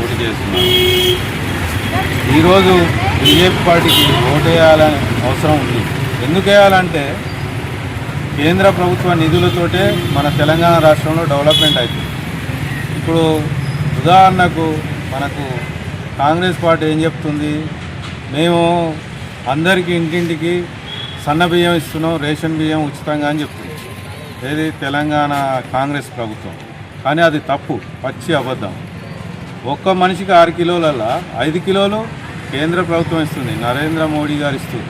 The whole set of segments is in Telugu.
పోటీ చేస్తున్నాం ఈరోజు బీజేపీ పార్టీకి ఓటేయాలని అవసరం ఉంది. ఎందుకు వేయాలంటే కేంద్ర ప్రభుత్వ నిధులతోటే మన తెలంగాణ రాష్ట్రంలో డెవలప్మెంట్ అవుతుంది ఇప్పుడు ఉదాహరణకు మనకు కాంగ్రెస్ పార్టీ ఏం చెప్తుంది? మేము అందరికీ ఇంటింటికి సన్న బియ్యం ఇస్తున్నాం రేషన్ బియ్యం ఉచితంగా అని చెప్తుంది. ఏది? తెలంగాణ కాంగ్రెస్ ప్రభుత్వం. కానీ అది తప్పు పచ్చి అబద్ధం. ఒక్క మనిషికి ఆరు కిలోలల్లా ఐదు కిలోలు కేంద్ర ప్రభుత్వం ఇస్తుంది నరేంద్ర మోడీ గారు ఇస్తుంది.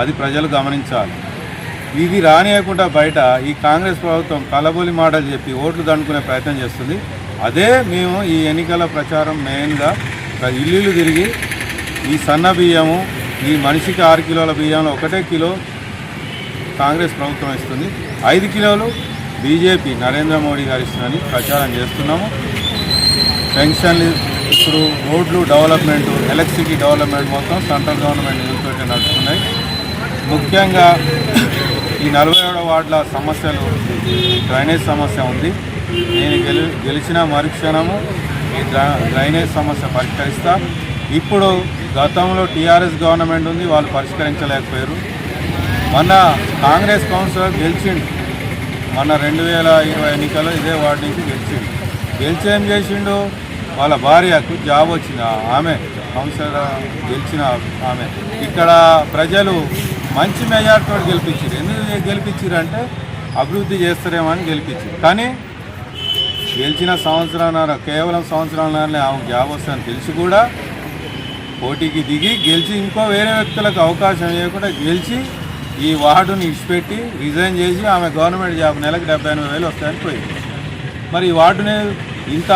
అది ప్రజలు గమనించాలి. ఇది రానియకుండా బయట ఈ కాంగ్రెస్ ప్రభుత్వం కలబోలి మాటలు చెప్పి ఓట్లు దండుకునే ప్రయత్నం చేస్తుంది. అదే మేము ఈ ఎన్నికల ప్రచారం మెయిన్గా ఇల్లు తిరిగి ఈ సన్న బియ్యము ఈ మనిషికి ఆరు కిలోల బియ్యంలో ఒకటే కిలో కాంగ్రెస్ ప్రభుత్వం ఇస్తుంది. ఐదు కిలోలు బీజేపీ నరేంద్ర మోడీ గారు ఇస్తుందని ప్రచారం చేస్తున్నాము. పెన్షన్లు ఇప్పుడు రోడ్లు డెవలప్మెంట్ ఎలక్ట్రిసిటీ డెవలప్మెంట్ మొత్తం సెంట్రల్ గవర్నమెంట్ నిధులతో నడుస్తున్నాయి. ముఖ్యంగా ఈ నలభై ఏడవ వార్డుల సమస్యలు డ్రైనేజ్ సమస్య ఉంది. నేను గెలి గెలిచిన మరుక్షణము ఈ డ్రైనేజ్ సమస్య పరిష్కరిస్తా. ఇప్పుడు గతంలో టీఆర్ఎస్ గవర్నమెంట్ ఉంది వాళ్ళు పరిష్కరించలేకపోయారు. మొన్న కాంగ్రెస్ కౌన్సిలర్ గెలిచిండు. మొన్న రెండు వేల ఇరవై ఎన్నికల్లో ఇదే వార్డు నుంచి గెలిచిండు. గెలిచేం చేసిండు? వాళ్ళ భార్యకు జాబ్ వచ్చిన ఆమె కౌన్సిలర్ గెలిచిన ఆమె. ఇక్కడ ప్రజలు మంచి మెజార్టీతో గెలిపించారు ఎందుకు గెలిపించారు అంటే అభివృద్ధి చేస్తారేమో అని గెలిపించారు కానీ గెలిచిన సంవత్సరాల కేవలం సంవత్సరాలన్నరనే ఆమెకు జాబ్ వస్తుందని తెలిసి కూడా పోటీకి దిగి గెలిచి ఇంకో వేరే వ్యక్తులకు అవకాశం ఇవ్వకుండా గెలిచి ఈ వార్డుని ఇచ్చిపెట్టి రిజైన్ చేసి ఆమె గవర్నమెంట్ జాబ్ నెలకు డెబ్బై ఎనభై వేలు వస్తాయని పోయింది. మరి ఈ వార్డుని ఇంత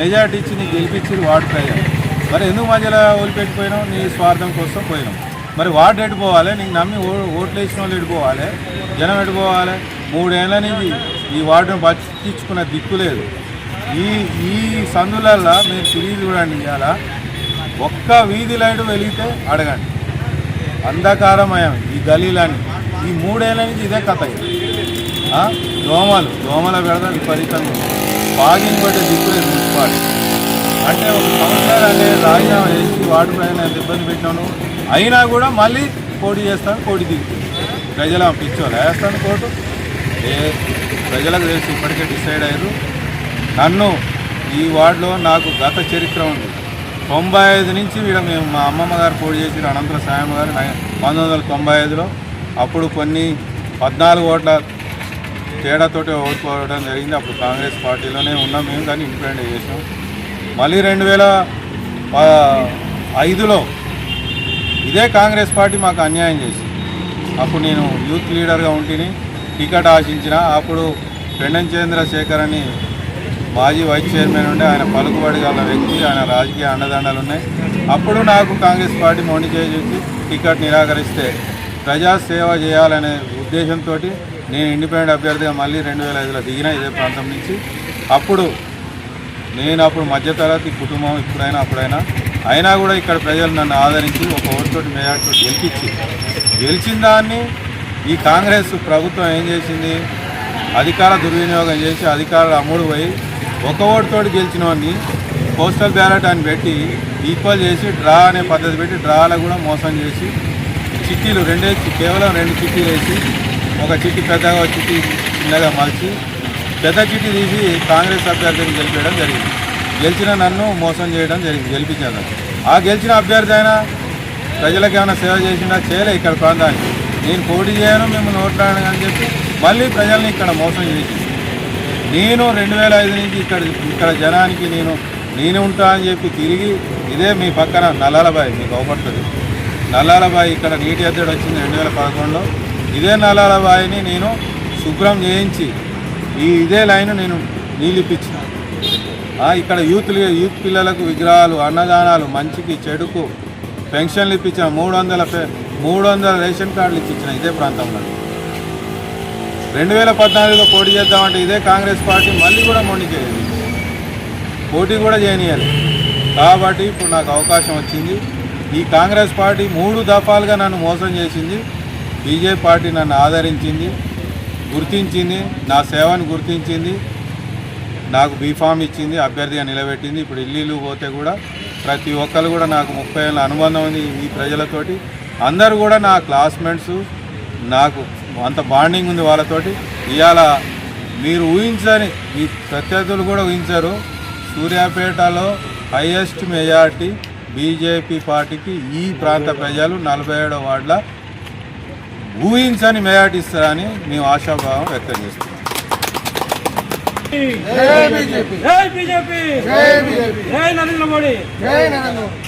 మెజార్టీ ఇచ్చి నీకు గెలిపించి వార్డు ప్రజలు మరి ఎందుకు మధ్యలో ఓడిపెట్టిపోయినావు నీ స్వార్థం కోసం పోయినాం. మరి వార్డు ఎడిపోవాలి నీకు నమ్మి ఓ ఓట్లు వేసిన వాళ్ళు ఎడిపోవాలి జనం ఎడిపోవాలి మూడేళ్ళ నుంచి ఈ వార్డును పట్టించుకున్న దిక్కు లేదు. ఈ ఈ సందులల్లో మీరు తిరిగి చూడండి ఇవాళ ఒక్క వీధి లైట్ వెలిగితే అడగండి. అంధకారమయం ఈ గలీలని ఈ మూడేళ్ళ నుంచి ఇదే కథ దోమలు. దోమల పెడత విపరీతంగా ఉంది. బాగిని కొట్టే మున్సిపాలిటీ అంటే ఒక సంవత్సరాలు అనే రాజీనామా చేసి వార్డు ప్రజలు ఎంత ఇబ్బంది పెట్టినాను. అయినా కూడా మళ్ళీ పోటీ చేస్తాను పోటీ దిగుతుంది ప్రజల పిచ్చోలు వేస్తాను కోర్టు? ఏ ప్రజలకు తెలిసి ఇప్పటికే డిసైడ్ అయ్యారు. నన్ను ఈ వార్డులో నాకు గత చరిత్ర ఉంది. తొంభై ఐదు నుంచి వీడ మేము మా అమ్మమ్మ గారు పోటీ చేసిన అనంతర సాయమ్మ గారు పంతొమ్మిది వందల తొంభై ఐదులో. అప్పుడు కొన్ని పద్నాలుగు ఓట్ల తేడాతోటి ఓడిపోవడం జరిగింది. అప్పుడు కాంగ్రెస్ పార్టీలోనే ఉన్నాం మేము కానీ ఇండిపెండెంట్ చేసాం మళ్ళీ రెండు వేల ప- ఐదులో ఇదే కాంగ్రెస్ పార్టీ మాకు అన్యాయం చేసింది. అప్పుడు నేను యూత్ లీడర్గా ఉంటిని టికెట్ ఆశించిన అప్పుడు పెండం చంద్రశేఖర్ అని మాజీ వైస్ చైర్మన్ ఉండే ఆయన పలుకుబడి గల వ్యక్తి ఆయన రాజకీయ అండదండలు ఉన్నాయి. అప్పుడు నాకు కాంగ్రెస్ పార్టీ మొండి చేసి టికెట్ నిరాకరిస్తే ప్రజాసేవ చేయాలనే ఉద్దేశంతో నేను ఇండిపెండెంట్ అభ్యర్థిగా మళ్ళీ రెండు వేల ఐదులో దిగిన ఇదే ప్రాంతం నుంచి. అప్పుడు నేను అప్పుడు మధ్యతరగతి కుటుంబం ఇప్పుడైనా అప్పుడైనా. అయినా కూడా ఇక్కడ ప్రజలు నన్ను ఆదరించి ఒక ఓటుతోటి మెజార్టీతో గెలిపించి. గెలిచిన దాన్ని ఈ కాంగ్రెస్ ప్రభుత్వం ఏం చేసింది? అధికార దుర్వినియోగం చేసి అధికారులు అమ్ముడు పోయి ఒక ఓటుతోటి గెలిచిన వాడిని పోస్టల్ బ్యాలెట్ అని పెట్టి ఈక్వల్ చేసి డ్రా అనే పద్ధతి పెట్టి డ్రాలో కూడా మోసం చేసి చిట్టీలు రెండే చి- కేవలం రెండు చిట్టీలు వేసి ఒక చిట్టి పెద్దగా ఒక చిట్టి చిన్నగా మార్చి పెద్ద చిట్టి తీసి కాంగ్రెస్ అభ్యర్థిని గెలిపేయడం జరిగింది. గెలిచిన నన్ను మోసం చేయడం జరిగింది గెలిపించాను. ఆ గెలిచిన అభ్యర్థి అయినా ప్రజలకు ఏమైనా సేవ చేసినా చేయలే ఇక్కడ ప్రాంతానికి. నేను పోటీ చేయను మిమ్మల్ని ఓట్లాడను అని చెప్పి మళ్ళీ ప్రజల్ని ఇక్కడ మోసం చేసి నేను రెండు వేల ఐదు నుంచి ఇక్కడ ఇక్కడ జనానికి నేను నేను ఉంటా అని చెప్పి తిరిగి ఇదే మీ పక్కన నల్లలబాయి మీకు అవపడుతుంది. నల్లాలబాయి ఇక్కడ నీటి ఎద్దడి వచ్చింది రెండు వేల పదకొండులో. ఇదే నల్లాలబాయిని నేను శుభ్రం చేయించి ఈ ఇదే లైన్ నేను నీళ్ళిప్పించిన ఇక్కడ యూత్ యూత్ పిల్లలకు విగ్రహాలు అన్నదానాలు మంచికి చెడుకు పెన్షన్లు ఇప్పించిన మూడు వందల మూడు వందల రేషన్ కార్డులు ఇప్పించిన ఇదే ప్రాంతంలో. రెండు వేల పద్నాలుగులో పోటీ చేద్దామంటే ఇదే కాంగ్రెస్ పార్టీ మళ్ళీ కూడా మొండికేది పోటీ కూడా చేయనియాలి కాబట్టి ఇప్పుడు నాకు అవకాశం వచ్చింది. ఈ కాంగ్రెస్ పార్టీ మూడు దఫాలుగా నన్ను మోసం చేసింది. బీజేపీ పార్టీ నన్ను ఆదరించింది గుర్తించింది నా సేవను గుర్తించింది నాకు బీఫామ్ ఇచ్చింది అభ్యర్థిగా నిలబెట్టింది. ఇప్పుడు ఇల్లు పోతే కూడా ప్రతి ఒక్కరు కూడా నాకు ముప్పై ఏళ్ళ అనుబంధం ఉంది ఈ ప్రజలతోటి. అందరు కూడా నా క్లాస్మేట్స్ నాకు అంత బాండింగ్ ఉంది వాళ్ళతోటి. ఇవాళ మీరు ఊహించని ఈ ప్రత్యర్థులు కూడా ఊహించారు. సూర్యాపేటలో హైయెస్ట్ మెజార్టీ బీజేపీ పార్టీకి ఈ ప్రాంత ప్రజలు నలభై ఏడో వార్డుల ఊహించని మెజార్టీ ఇస్తారని మేము ఆశాభావం వ్యక్తం చేస్తున్నాం. జై బీజేపీ. జై బీజేపీ. జై నరేంద్ర మోడీ. జై నరేంద్ర మోడీ.